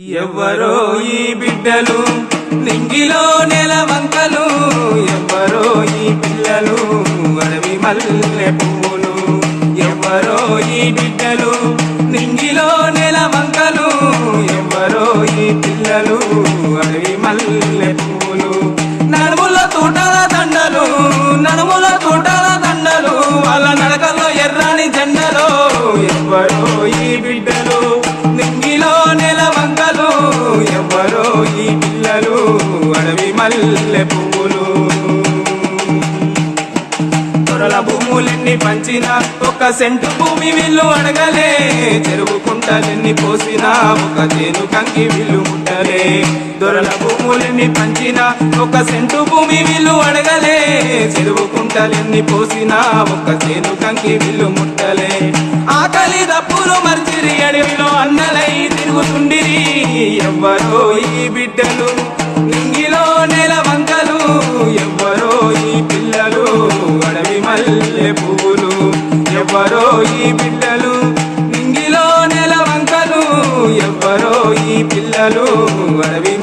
ఎవ్వరో ఈ బిడ్డలు నింగిలో నెల వంకలు. ఎవ్వరో ఈ పిల్లలు అడవి మల్లె పువ్వులు. ఎవ్వరో ఈ బిడ్డలు నింగిలో నెల వంకలు. ఎవ్వరో ఈ పిల్లలు అడవి మల్లె పువ్వులు. నడుముల తోటల దండలు నడుముల తోట నింగిలో నెల ఎవ్వరో ఈ పిల్లలు అడవి మల్లె పువ్వులు. దొరల భూములెన్ని పంచినా ఒక సెంటు భూమి విల్లు అడగలే. చెరువు కుంటలెన్ని పోసినా ఒక చేను కంకి విల్లు ముట్టలే. దొరల భూములెన్ని పంచినా ఒక సెంటు భూమి విల్లు అడగలే. చెరువు కుంటలెన్ని పోసినా ఒక చేను కంకి విల్లు ముట్టలే. ఆకలి దప్పులు మర్చిరి అడవిలో అన్నలై తిరుగుతుండిరి. ఎవ్వరో ఈ బిడ్డలు నింగిలో నెల వంకలు. ఎవ్వరో ఈ పిల్లలు అడవి మల్లె పువ్వులు. ఎవ్వరో ఈ బిడ్డలు నింగిలో నెల వంకలు. ఎవ్వరో ఈ పిల్లలు అడవి